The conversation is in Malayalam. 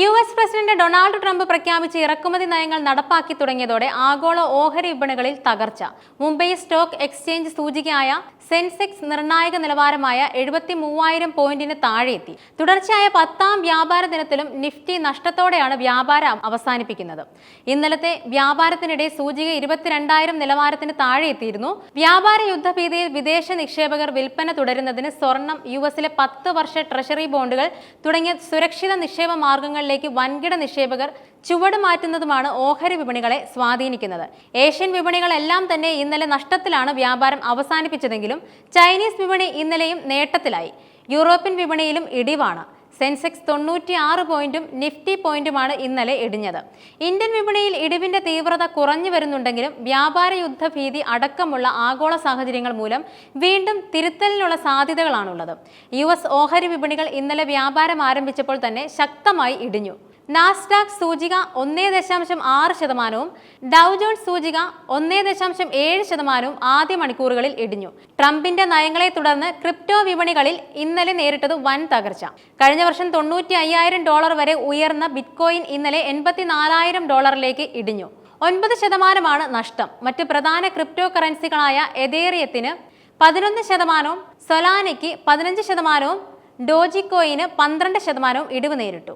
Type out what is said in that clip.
U S president Donald Trump പ്രഖ്യാപിച്ച ഇറക്കുമതി നയങ്ങൾ നടപ്പാക്കി തുടങ്ങിയതോടെ ആഗോള ഓഹരി വിപണികളിൽ തകർച്ച. മുംബൈ സ്റ്റോക്ക് എക്സ്ചേഞ്ച് സൂചികയായ സെൻസെക്സ് നിർണായക നിലവാരമായ എഴുപത്തി മൂവായിരം പോയിന്റിന് താഴെയെത്തി. തുടർച്ചയായ പത്താം വ്യാപാര ദിനത്തിലും നിഫ്റ്റി നഷ്ടത്തോടെയാണ് വ്യാപാരം അവസാനിപ്പിക്കുന്നത്. ഇന്നലത്തെ വ്യാപാരത്തിനിടെ സൂചിക ഇരുപത്തിരണ്ടായിരം നിലവാരത്തിന് താഴെ എത്തിയിരുന്നു വ്യാപാര യുദ്ധഭീതിയിൽ വിദേശ നിക്ഷേപകർ വിൽപ്പന തുടരുന്നതിന് സ്വർണം യു എസിലെ പത്ത് വർഷ ട്രഷറി ബോണ്ടുകൾ തുടങ്ങിയ സുരക്ഷിത നിക്ഷേപ മാർഗങ്ങളിലേക്ക് വൻകിട നിക്ഷേപകർ ചുവട് മാറ്റുന്നതുമാണ് ഓഹരി വിപണികളെ സ്വാധീനിക്കുന്നത്. ഏഷ്യൻ വിപണികളെല്ലാം തന്നെ ഇന്നലെ നഷ്ടത്തിലാണ് വ്യാപാരം അവസാനിപ്പിച്ചതെങ്കിലും ചൈനീസ് വിപണി ഇന്നലെയും നേട്ടത്തിലായി. യൂറോപ്യൻ വിപണിയിലും ഇടിവാണ്. സെൻസെക്സ് തൊണ്ണൂറ്റി ആറ് പോയിന്റും നിഫ്റ്റി പോയിന്റുമാണ് ഇന്നലെ ഇടിഞ്ഞത്. ഇന്ത്യൻ വിപണിയിൽ ഇടിവിന്റെ തീവ്രത കുറഞ്ഞു വരുന്നുണ്ടെങ്കിലും വ്യാപാര യുദ്ധ ഭീതി അടക്കമുള്ള ആഗോള സാഹചര്യങ്ങൾ മൂലം വീണ്ടും തിരുത്തലിനുള്ള സാധ്യതകളാണുള്ളത്. യു എസ് ഓഹരി വിപണികൾ ഇന്നലെ വ്യാപാരം ആരംഭിച്ചപ്പോൾ തന്നെ ശക്തമായി ഇടിഞ്ഞു. നാസ്ഡാക്ക് സൂചിക ഒന്നേ ദശാംശം ആറ് ശതമാനവും ഡൗ സൂചിക ഒന്നേ ദശാംശം ഏഴ് ശതമാനവും ആദ്യ മണിക്കൂറുകളിൽ ഇടിഞ്ഞു. ട്രംപിന്റെ നയങ്ങളെ തുടർന്ന് ക്രിപ്റ്റോ വിപണികളിൽ ഇന്നലെ നേരിട്ടത് വൻ തകർച്ച. കഴിഞ്ഞ വർഷം തൊണ്ണൂറ്റി അയ്യായിരം ഡോളർ വരെ ഉയർന്ന ബിറ്റ്കോയിൻ ഇന്നലെ എൺപത്തിനാലായിരം ഡോളറിലേക്ക് ഇടിഞ്ഞു. ഒൻപത് ശതമാനമാണ് നഷ്ടം. മറ്റ് പ്രധാന ക്രിപ്റ്റോ കറൻസികളായ എതേറിയത്തിന് പതിനൊന്ന് ശതമാനവും സൊലാനയ്ക്ക് പതിനഞ്ച് ശതമാനവും ഡോജിക്കോയിന് പന്ത്രണ്ട് ശതമാനവും ഇടിവ് നേരിട്ടു.